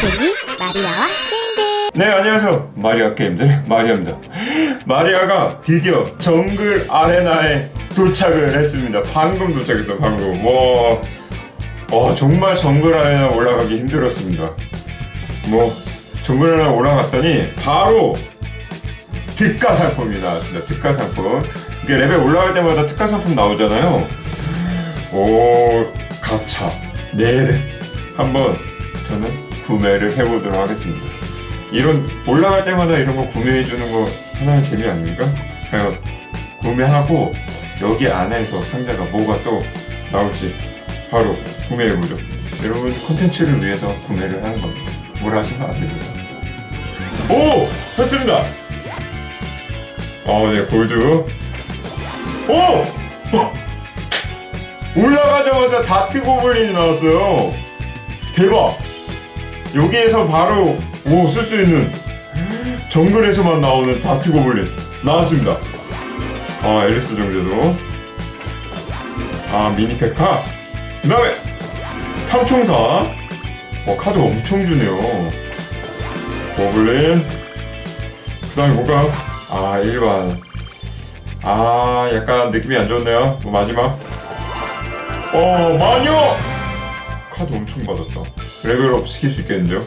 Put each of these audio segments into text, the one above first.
게임쟁이 마리아와 게임들. 네 안녕하세요. 마리아 게임들. 마리아입니다. 마리아가 드디어 정글 아레나에 도착을 했습니다. 방금 도착했다 방금. 와, 와 정말 정글 아레나 올라가기 힘들었습니다. 뭐 정글 아레나 올라갔더니 바로 특가 상품이 나왔습니다 특가 상품. 이게 레벨 올라갈 때마다 특가 상품 나오잖아요. 오 가차. 4배 한번 저는 구매를 해보도록 하겠습니다 이런 올라갈 때마다 이런 거 구매해 주는 거 하나의 재미 아닙니까? 그냥 구매하고 여기 안에서 상자가 뭐가 또 나올지 바로 구매해 보죠. 여러분 콘텐츠를 위해서 구매를 하는 겁니다. 뭐라 하시면 안 됩니다. 오! 샀습니다! 어, 네, 골드. 오! 어! 올라가자마자 다트 고블린이 나왔어요. 대박! 여기에서 바로 오 쓸 수 있는 정글에서만 나오는 다트 고블린 나왔습니다. 아 앨리스 정제도 아 미니 페카 그 다음에 삼총사 어 카드 엄청 주네요. 고블린 그 다음에 뭐가 아 일반 아 약간 느낌이 안 좋네요. 뭐 마지막 어 마녀 카드 엄청 받았다. 레벨업 시킬 수 있겠는데요?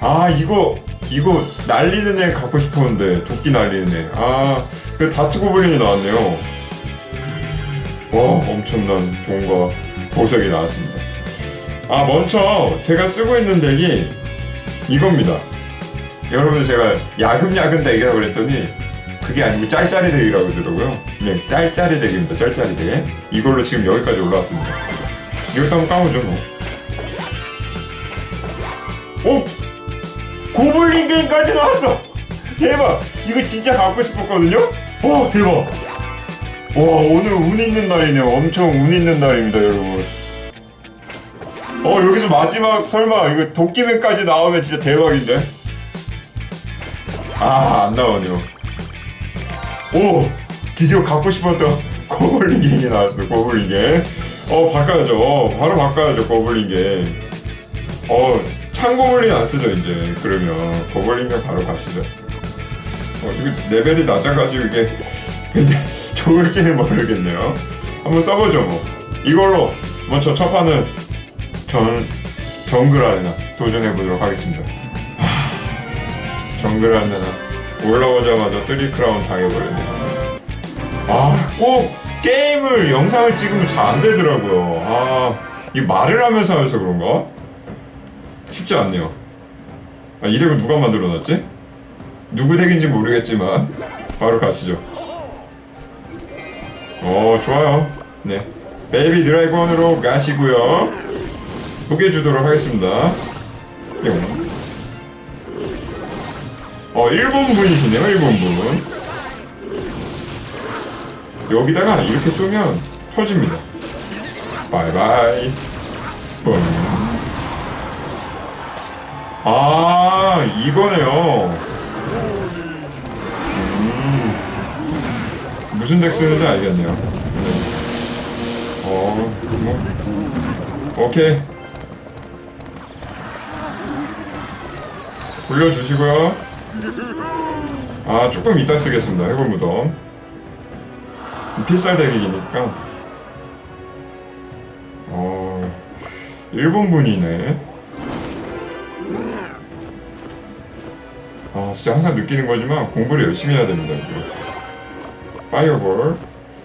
아 이거 이거 날리는 애 갖고 싶었는데 도끼 날리는 애. 아 그 다트 고블린이 나왔네요. 와 엄청난 돈과 보석이 나왔습니다. 아 먼저 제가 쓰고 있는 덱이 이겁니다. 여러분 제가 야금야금 덱이라고 그랬더니 그게 아니고 짤짤이 덱이라고 그러더라고요. 네 짤짤이 덱입니다. 짤짤이 덱. 이걸로 지금 여기까지 올라왔습니다. 이것도 한번 까보죠 뭐. 어? 고블린 게임까지 나왔어! 대박! 이거 진짜 갖고 싶었거든요? 와 대박! 와 오늘 운 있는 날이네요. 엄청 운 있는 날입니다 여러분. 어 여기서 마지막 설마 이거 도끼맨까지 나오면 진짜 대박인데? 아 안 나오네요. 오 드디어 갖고 싶었던 고블린 갱이 나왔어요. 고블린 갱. 어 바꿔야죠. 바로 바꿔야죠 고블린 갱. 어 창고블린 안 쓰죠 이제. 그러면 고블린을 바로 가시죠. 어 이거 레벨이 낮아가지고 이게 근데 좋을지는 모르겠네요. 한번 써보죠 뭐. 이걸로 먼저 첫 판은 전 정글 아레나 도전해 보도록 하겠습니다. 하, 정글 아레나 올라오자마자 3 크라운 당해버렸네요. 아꼭 게임을 영상을 찍으면 잘 안 되더라고요. 아 이 말을 하면서 해서 그런가? 쉽지 않네요. 아, 이 덱은 누가 만들어놨지? 누구 덱인지 모르겠지만 바로 가시죠. 어 좋아요. 네, 베이비 드라이건으로 가시고요. 보게 주도록 하겠습니다. 뿅. 어 일본 분이시네요, 일본 분. 여기다가 이렇게 쏘면 터집니다. 바이바이. 뿡. 아 이거네요. 음, 무슨 덱 쓰는지 알겠네요. 네. 어, 뭐, 오케이. 굴려주시고요. 아 조금 이따 쓰겠습니다. 해골 무덤. 필살 덱이니까. 어, 일본 분이네. 아 진짜 항상 느끼는 거지만 공부를 열심히 해야 됩니다 이거 파이어볼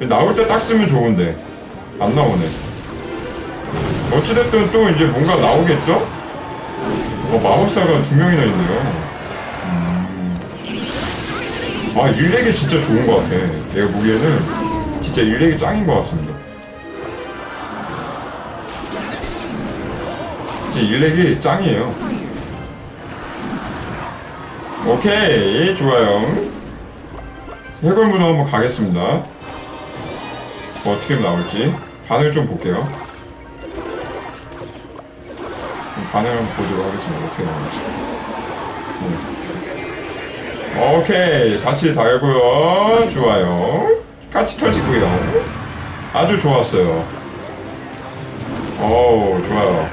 나올 때 딱 쓰면 좋은데 안 나오네. 어찌됐든 또 이제 뭔가 나오겠죠? 어 마법사가 두 명이나 있네요. 음. 아 일렉이 진짜 좋은 것 같아. 내가 보기에는 진짜 일렉이 짱인 것 같습니다. 진짜 일렉이 짱이에요 오케이 좋아요. 해골 문어 한번 가겠습니다. 뭐 어떻게 나올지. 반응 좀 볼게요. 반응 한번 보도록 하겠습니다. 어떻게 나올지. 네. 오케이 같이 달고요. 좋아요. 같이 터지고요. 아주 좋았어요. 오 좋아요.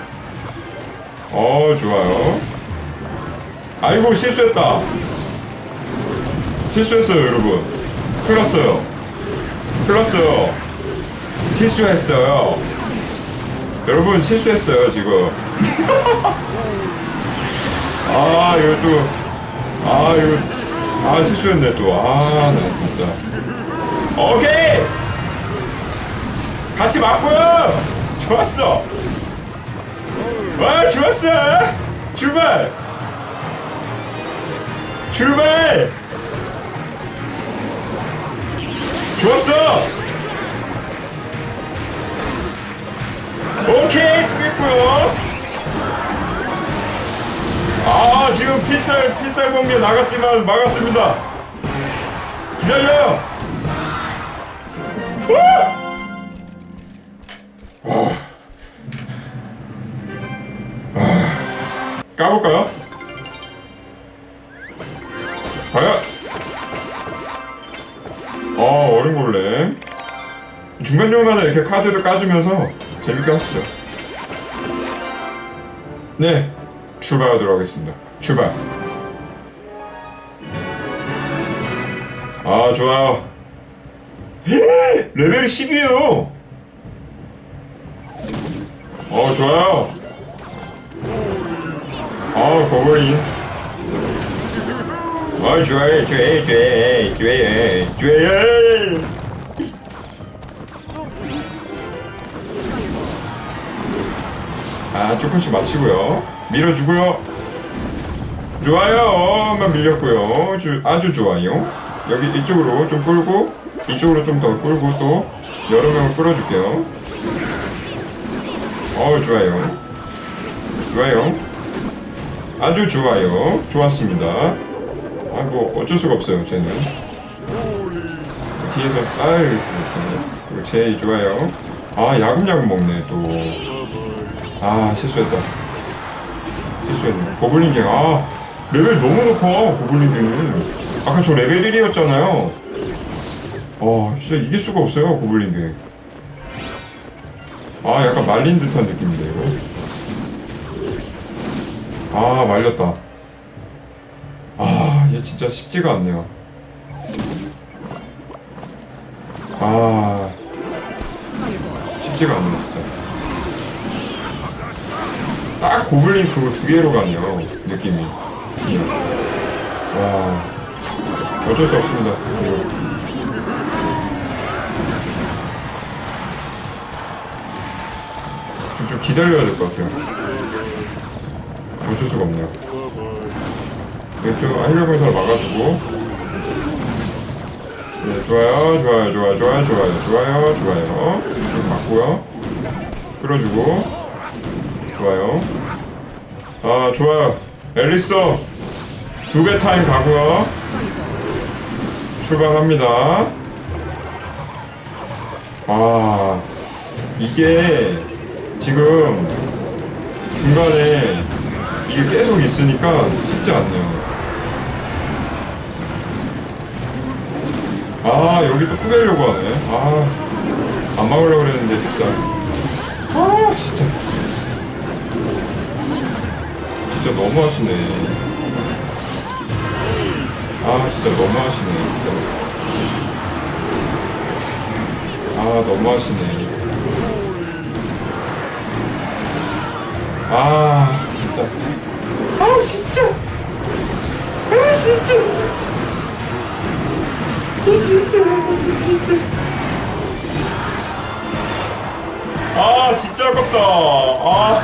어 좋아요 아이고 실수했다. 실수했어요 여러분. 큰일 났어요. 큰일 났어요. 실수했어요. 여러분 실수했어요 지금. 아 이거 또아 이거 아 실수했네 또아나 진짜. 오케이! 같이 맞고요! 좋았어! 와 좋았어 출발 출발! 좋았어! 오케이 그겠고요. 아 지금 필살 필살 번개 나갔지만 막았습니다. 기다려 까볼까요? 어, 어린 골렘. 중간 중간에 이렇게 카드도 까주면서 재밌게 하시죠. 네, 출발하도록 하겠습니다. 출발. 아, 좋아요. 레벨이 10이에요. 어, 좋아요. 아, 거버리. 아, 좋아요, 좋아요, 좋아요, 좋아요, 좋아요. 아, 조금씩 맞히고요. 밀어주고요. 좋아요. 만 밀렸고요. 주, 아주 좋아요. 여기 이쪽으로 좀 끌고, 이쪽으로 좀 더 끌고 또 여러 명을 끌어줄게요. 어, 좋아요. 좋아요. 아주 좋아요. 좋았습니다. 아, 뭐, 어쩔 수가 없어요, 쟤는. 뒤에서 쌀, 이렇게. 제이 좋아요. 아, 야금야금 먹네, 또. 아, 실수했다. 실수했네. 고블린 갱, 아, 레벨 너무 높아, 고블린 갱은. 아까 저 레벨 1이었잖아요. 와, 진짜 이길 수가 없어요, 고블린 갱. 아, 약간 말린 듯한 느낌인데, 이거. 아 말렸다 아얘 진짜 쉽지가 않네요. 아 쉽지가 않네 진짜. 딱 고블린 그거 두 개로 가네요 느낌이. 와 어쩔 수 없습니다. 이거. 좀 기다려야 될 것 같아요. 어쩔 수가 없네요. 이쪽 하려고 해서 막아주고. 네, 좋아요, 좋아요, 좋아요, 좋아요, 좋아요, 좋아요, 좋아요. 이쪽 맞고요. 끌어주고. 좋아요. 아, 좋아요. 앨리스! 두배 타임 가고요. 출발합니다. 아, 이게 지금 중간에 이게 계속 있으니까 쉽지 않네요. 아 여기 또 포기하려고 하네. 아안 막으려고 그랬는데 비싸. 아 진짜 진짜 너무 하시네. 아 진짜 너무 하시네 진짜. 아 너무 하시네. 아 진짜 아 진짜. 아 진짜. 아 진짜. 진짜. 아 진짜 아깝다. 아.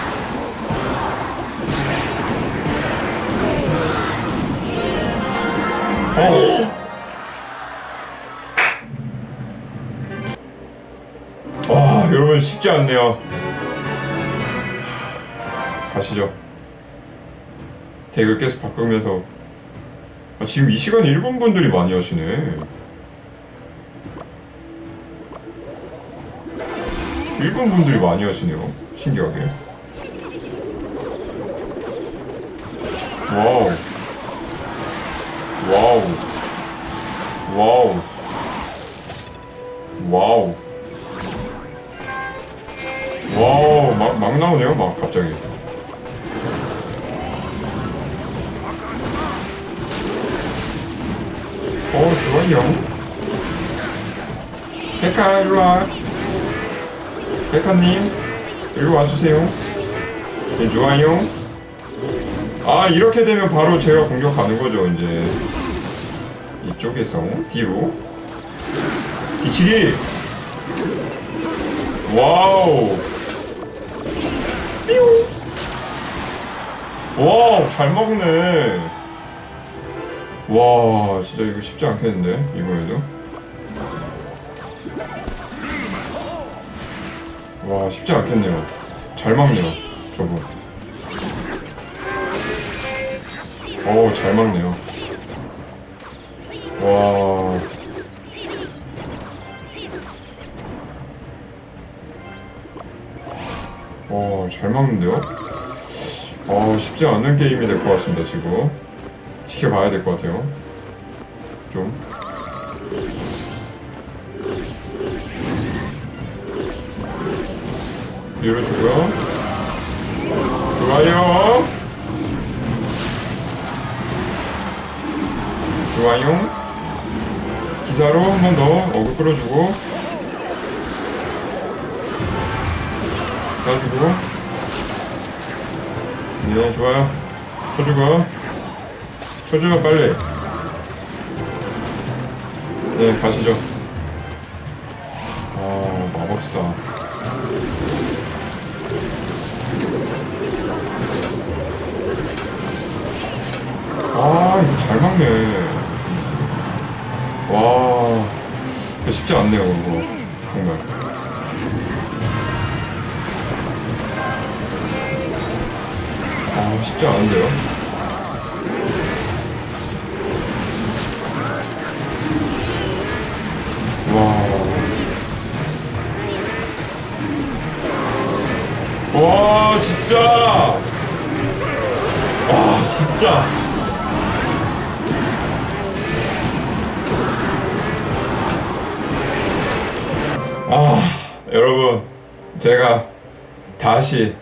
어. 와 여러분 쉽지 않네요. 가시죠. 덱을 계속 바꾸면서 아, 지금 이 시간에 일본 분들이 많이 하시네. 일본 분들이 많이 하시네요. 신기하게. 와우. 백화님 일로 와주세요. 네, 좋아요. 아 이렇게 되면 바로 제가 공격하는 거죠 이제. 이쪽에서 뒤로 뒤치기. 와우. 삐용. 와, 잘 먹네. 와, 진짜 이거 쉽지 않겠는데, 이번에도. 와, 쉽지 않겠네요. 잘 막네요, 저분. 어우, 잘 막네요. 와. 와, 잘 막는데요? 어, 쉽지 않은 게임이 될 것 같습니다, 지금. 지켜봐야 될 것 같아요. 좀. 밀어주고요. 좋아요. 좋아요. 기사로 한 번 더 어글 끌어주고. 쏴주고. 네, 좋아요. 쳐주고. 쳐줘요, 빨리. 네, 가시죠. 아, 마법사. 잘 막네. 와, 쉽지 않네요, 이거. 정말. 아, 쉽지 않은데요? 와. 와, 진짜! 와, 진짜! 아, 여러분, 제가 다시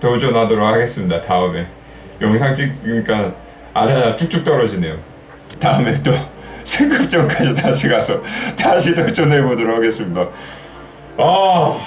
도전하도록 하겠습니다. 다음에 영상 찍으니까 아래가 쭉쭉 떨어지네요. 다음에 또 승급전까지 다시 가서 다시 도전해 보도록 하겠습니다. 아,